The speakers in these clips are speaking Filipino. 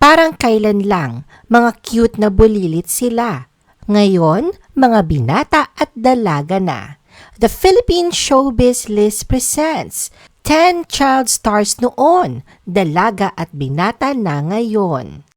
Parang kailan lang, mga cute na bulilit sila. Ngayon, mga binata at dalaga na. The Philippine Showbiz List presents 10 child stars noon, dalaga at binata na ngayon.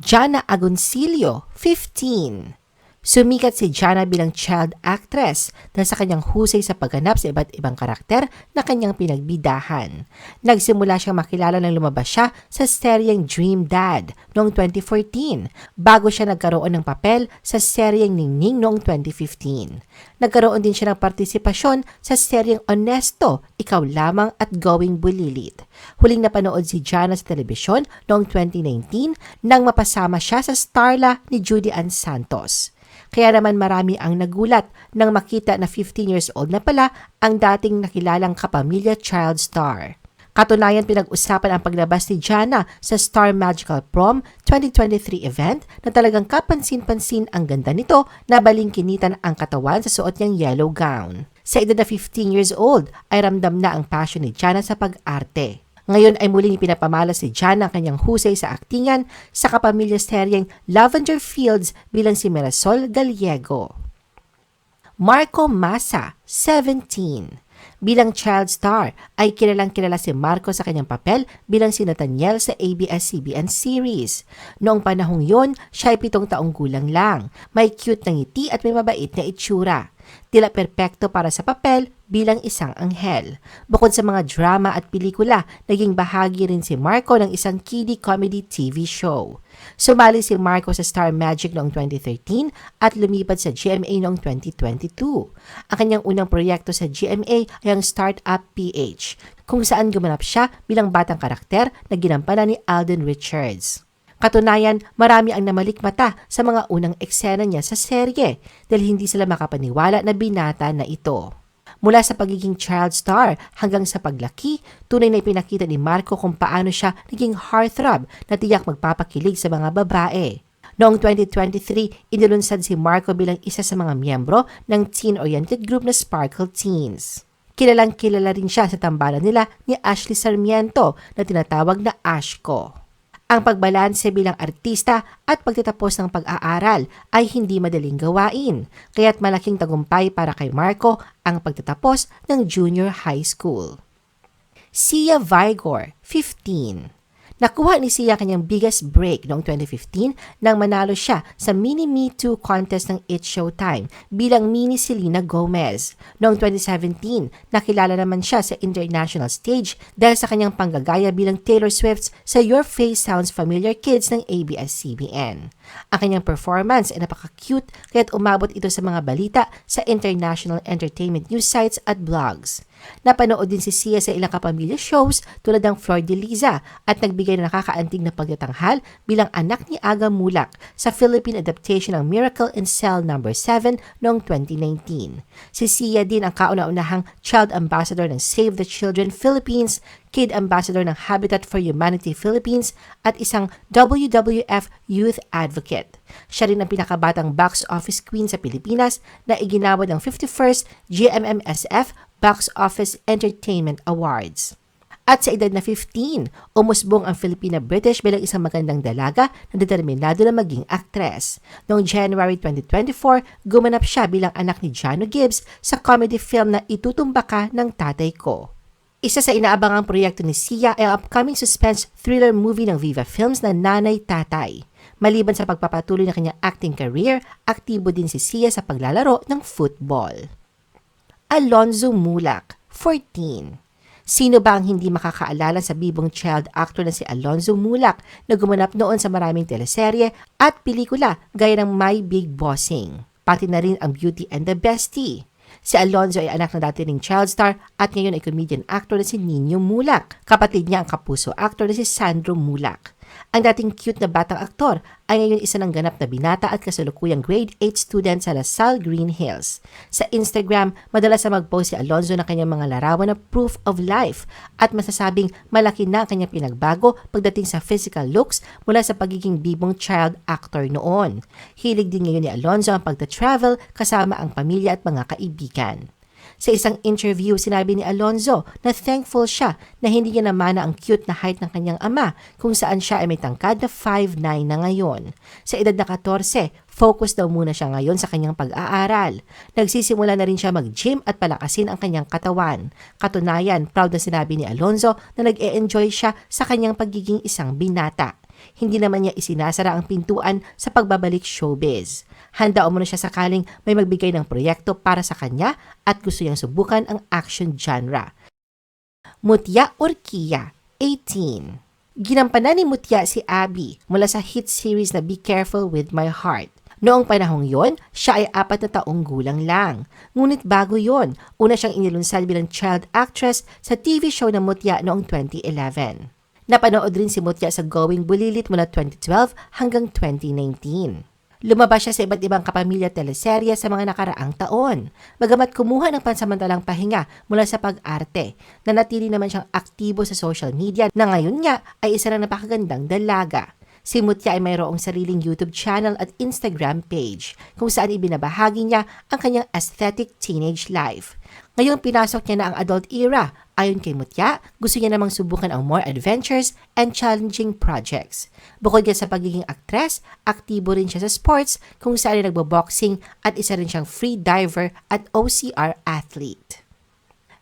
Jana Agoncillo, 15. Sumikat si Jana bilang child actress dahil sa kanyang husay sa pagganap sa iba't ibang karakter na kanyang pinagbidahan. Nagsimula siyang makilala nang lumabas siya sa seryeng Dream Dad noong 2014 bago siya nagkaroon ng papel sa seryeng Ningning noong 2015. Nagkaroon din siya ng partisipasyon sa seryeng Honesto, Ikaw Lamang at Going Bulilit. Huling napanood si Jana sa telebisyon noong 2019 nang mapasama siya sa Starla ni Judy Ann Santos. Kaya naman marami ang nagulat nang makita na 15 years old na pala ang dating nakilalang kapamilya child star. Katunayan pinag-usapan ang paglabas ni Jana sa Star Magical Prom 2023 event na talagang kapansin-pansin ang ganda nito na balingkinitan ang katawan sa suot niyang yellow gown. Sa edad na 15 years old ay ramdam na ang passion ni Jana sa pag-arte. Ngayon ay muling pinapamalas si Jana ang kanyang husay sa aktingan sa kapamilya seryeng Lavender Fields bilang si Mirasol Gallego. Marco Massa, 17. Bilang child star ay kilalang kilala si Marco sa kanyang papel bilang si Nathaniel sa ABS-CBN series. Noong panahong yon, siya ay pitong taong gulang lang. May cute na ngiti at may mabait na itsura. Tila perpekto para sa papel bilang isang anghel. Bukod sa mga drama at pelikula, naging bahagi rin si Marco ng isang kiddie comedy TV show. Sumali si Marco sa Star Magic noong 2013 at lumipat sa GMA noong 2022. Ang kanyang unang proyekto sa GMA ay ang Startup PH, kung saan gumanap siya bilang batang karakter na ginampanan ni Alden Richards. Katunayan, marami ang namalikmata sa mga unang eksena niya sa serye dahil hindi sila makapaniwala na binata na ito. Mula sa pagiging child star hanggang sa paglaki, tunay na ipinakita ni Marco kung paano siya naging heartthrob na tiyak magpapakilig sa mga babae. Noong 2023, inilunsad si Marco bilang isa sa mga miyembro ng teen-oriented group na Sparkle Teens. Kilalang kilala rin siya sa tambalan nila ni Ashley Sarmiento na tinatawag na Ashko. Ang pagbalanse bilang artista at pagtatapos ng pag-aaral ay hindi madaling gawain, kaya't malaking tagumpay para kay Marco ang pagtatapos ng junior high school. Sia Vigor, 15. Nakuha ni Sia kanyang biggest break noong 2015 nang manalo siya sa Mini Me Too contest ng It's Showtime bilang Mini Selena Gomez. Noong 2017, nakilala naman siya sa international stage dahil sa kanyang panggagaya bilang Taylor Swift's sa Your Face Sounds Familiar Kids ng ABS-CBN. Ang kanyang performance ay napaka-cute kaya't umabot ito sa mga balita sa international entertainment news sites at blogs. Napanood din si Sia sa ilang kapamilya shows tulad ng Flor de Liza at nagbigay ng nakakaantig na pagtatanghal bilang anak ni Aga Mulak sa Philippine adaptation ng Miracle in Cell No. 7 noong 2019. Si Sia din ang kauna-unahang Child Ambassador ng Save the Children Philippines, Kid Ambassador ng Habitat for Humanity Philippines at isang WWF Youth Advocate. Siya rin ang pinakabatang box office queen sa Pilipinas na iginawad ng 51st GMMSF Box Office Entertainment Awards. At sa edad na 15, umusbong ang Filipina-British bilang isang magandang dalaga na determinado na maging aktres. Noong January 2024, gumanap siya bilang anak ni Jano Gibbs sa comedy film na Itutumba Ka ng Tatay Ko. Isa sa inaabangang proyekto ni Sia ay ang upcoming suspense thriller movie ng Viva Films na Nanay Tatay. Maliban sa pagpapatuloy ng kanyang acting career, aktibo din si Sia sa paglalaro ng football. Alonzo Mulak, 14. Sino ba ang hindi makakaalala sa bibong child actor na si Alonzo Mulak na gumanap noon sa maraming teleserye at pelikula gaya ng My Big Bossing, pati na rin ang Beauty and the Bestie. Si Alonzo ay anak ng dati ring child star at ngayon ay comedian actor na si Nino Mulak. Kapatid niya ang kapuso actor na si Sandro Mulak. Ang dating cute na batang aktor ay ngayon isa ng ganap na binata at kasalukuyang grade 8 student sa LaSalle Green Hills. Sa Instagram, madalas na mag-post si Alonzo ng kanyang mga larawan na proof of life at masasabing malaki na ang kanyang pinagbago pagdating sa physical looks mula sa pagiging bibong child actor noon. Hilig din ngayon ni Alonzo ang pagta-travel kasama ang pamilya at mga kaibigan. Sa isang interview, sinabi ni Alonzo na thankful siya na hindi niya namana ang cute na height ng kanyang ama kung saan siya ay may tangkad na 5'9 na ngayon. Sa edad na 14, focus daw muna siya ngayon sa kanyang pag-aaral. Nagsisimula na rin siya mag-gym at palakasin ang kanyang katawan. Katunayan, proud na sinabi ni Alonzo na nag-e-enjoy siya sa kanyang pagiging isang binata. Hindi naman niya isinasara ang pintuan sa pagbabalik showbiz. Handa muna siya sakaling may magbigay ng proyekto para sa kanya at gusto niyang subukan ang action genre. Mutya Orkia, 18 Ginampanan ni Mutya si Abby mula sa hit series na Be Careful With My Heart. Noong panahong yon, siya ay apat na taong gulang lang. Ngunit bago yon, una siyang inilunsad bilang child actress sa TV show na Mutya noong 2011. Napanood rin si Mutya sa Going Bulilit mula 2012 hanggang 2019. Lumabas siya sa iba't ibang kapamilya teleserye sa mga nakaraang taon. Bagamat kumuha ng pansamantalang pahinga mula sa pag-arte, nanatili naman siyang aktibo sa social media na ngayon nga ay isa ng napakagandang dalaga. Si Mutya ay mayroong sariling YouTube channel at Instagram page kung saan ibinabahagi niya ang kanyang aesthetic teenage life. Ngayong pinasok niya na ang adult era, ayon kay Mutya, gusto niya namang subukan ang more adventures and challenging projects. Bukod niya sa pagiging aktres, aktibo rin siya sa sports kung saan ay nagbo-boxing at isa rin siyang free diver at OCR athlete.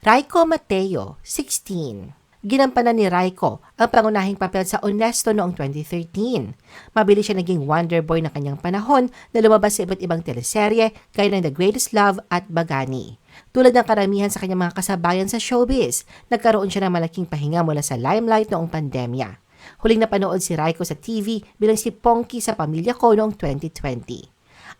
Raiko Mateo, 16 ginampanan ni Raiko ang pangunahing papel sa Honesto noong 2013. Mabilis siya naging wonder boy ng kanyang panahon na lumabas sa iba't ibang teleserye gaya ng The Greatest Love at Bagani. Tulad ng karamihan sa kanyang mga kasabayan sa showbiz, nagkaroon siya ng malaking pahinga mula sa limelight noong pandemya. Huling napanood si Raiko sa TV bilang si Ponky sa pamilya ko noong 2020.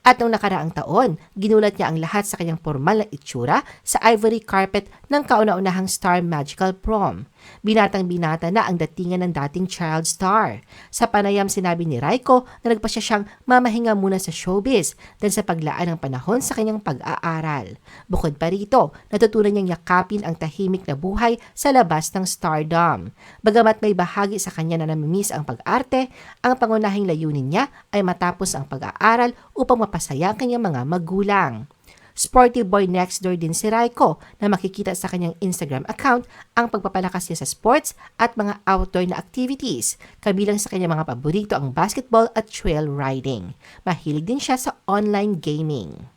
At noong nakaraang taon, ginulat niya ang lahat sa kanyang formal na itsura sa ivory carpet ng kauna-unahang Star Magical Prom. Binatang binata na ang datingan ng dating child star. Sa panayam sinabi ni Raiko na nagpasya siyang mamahinga muna sa showbiz dahil sa paglaan ng panahon sa kanyang pag-aaral. Bukod pa rito, natutunan niyang yakapin ang tahimik na buhay sa labas ng stardom. Bagamat may bahagi sa kanya na namimiss ang pag-arte, ang pangunahing layunin niya ay matapos ang pag-aaral upang mapasaya ang kanyang mga magulang. Sporty boy next door din si Raiko na makikita sa kanyang Instagram account ang pagpapalakas niya sa sports at mga outdoor na activities. Kabilang sa kanyang mga paborito ang basketball at trail riding. Mahilig din siya sa online gaming.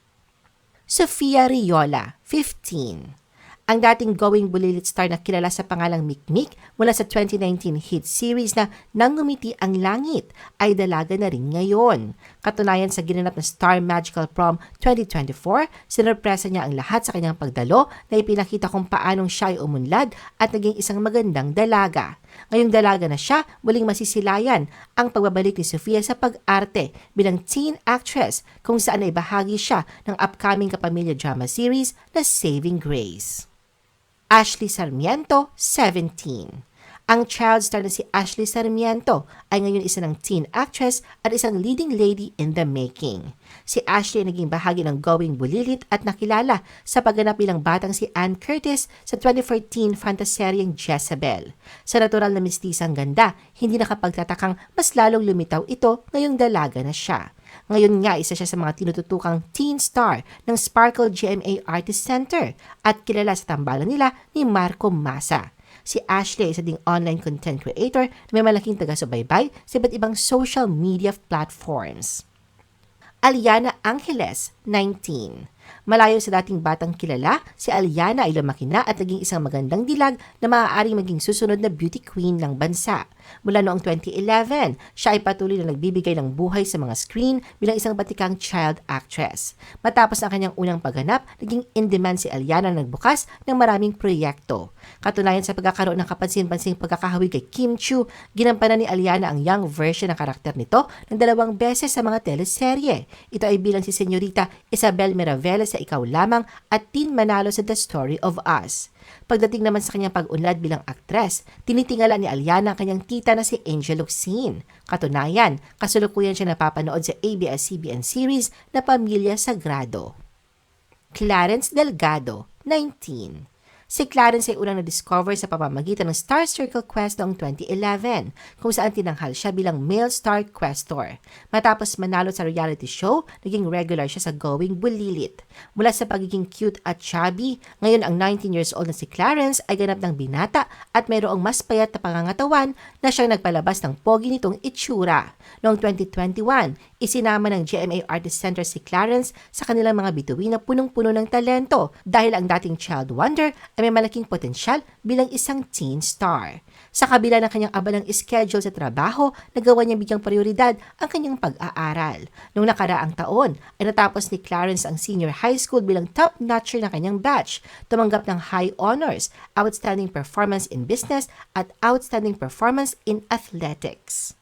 Sofia Riola, 15 ang dating Going Bulilit star na kilala sa pangalang Mikmik mula sa 2019 hit series na Nangumiti ang Langit ay dalaga na rin ngayon. Katunayan sa ginanap na Star Magical Prom 2024, sinurpresa niya ang lahat sa kanyang pagdalo na ipinakita kung paanong siya ay umunlad at naging isang magandang dalaga. Ngayong dalaga na siya, muling masisilayan ang pagbabalik ni Sofia sa pag-arte bilang teen actress kung saan ay bahagi siya ng upcoming kapamilya drama series na Saving Grace. Ashley Sarmiento, 17. Ang child star na si Ashley Sarmiento ay ngayon isa ng teen actress at isang leading lady in the making. Si Ashley ay naging bahagi ng Going Bulilit at nakilala sa pagganap bilang batang si Anne Curtis sa 2014 fantaseryeng Jezebel. Sa natural na mistisang ganda, hindi nakapagtatakang mas lalong lumitaw ito ngayong dalaga na siya. Ngayon nga isa siya sa mga tinututukang teen star ng Sparkle GMA Artist Center at kilala sa tambalan nila ni Marco Masa. Si Ashley isa ding online content creator na may malaking taga-subaybay sa iba't ibang social media platforms. Aliana Angeles, 19. Malayo sa dating batang kilala, si Aliana ay lumaki na at naging isang magandang dilag na maaaring maging susunod na beauty queen ng bansa. Mula noong 2011, siya ay patuloy na nagbibigay ng buhay sa mga screen bilang isang batikang child actress. Matapos ang kanyang unang pagganap, naging in-demand si Aliana na nagbukas ng maraming proyekto. Katunayan sa pagkakaroon ng kapansin-pansing pagkakahawig kay Kim Chu, ginampanan ni Aliana ang young version ng karakter nito ng dalawang beses sa mga teleserye. Ito ay bilang si Senyorita Isabel Miravela sa Ikaw Lamang at Teen Manalo sa The Story of Us. Pagdating naman sa kanyang pag-unlad bilang aktres, tinitingala ni Aliana ang kanyang tita na si Angel Luxin. Katunayan, kasulukuyan siya napapanood sa ABS-CBN series na Pamilya Sagrado. Clarence Delgado, 19 Si Clarence ay unang na-discover sa pamamagitan ng Star Circle Quest noong 2011, kung saan tinanghal siya bilang male star questor. Matapos manalo sa reality show, naging regular siya sa Going Bulilit. Mula sa pagiging cute at chubby, ngayon ang 19 years old na si Clarence ay ganap ng binata at mayroong mas payat na pangangatawan na siyang nagpalabas ng pogi nitong itsura. Noong 2021, isinama ng GMA Artist Center si Clarence sa kanilang mga bituin na punong-puno ng talento dahil ang dating child wonder ay may malaking potensyal bilang isang teen star. Sa kabila ng kanyang abalang schedule sa trabaho, nagawa niya bigyang prioridad ang kanyang pag-aaral. Noong nakaraang taon, ay natapos ni Clarence ang senior high school bilang top-notcher ng kanyang batch. Tumanggap ng high honors, outstanding performance in business at outstanding performance in athletics.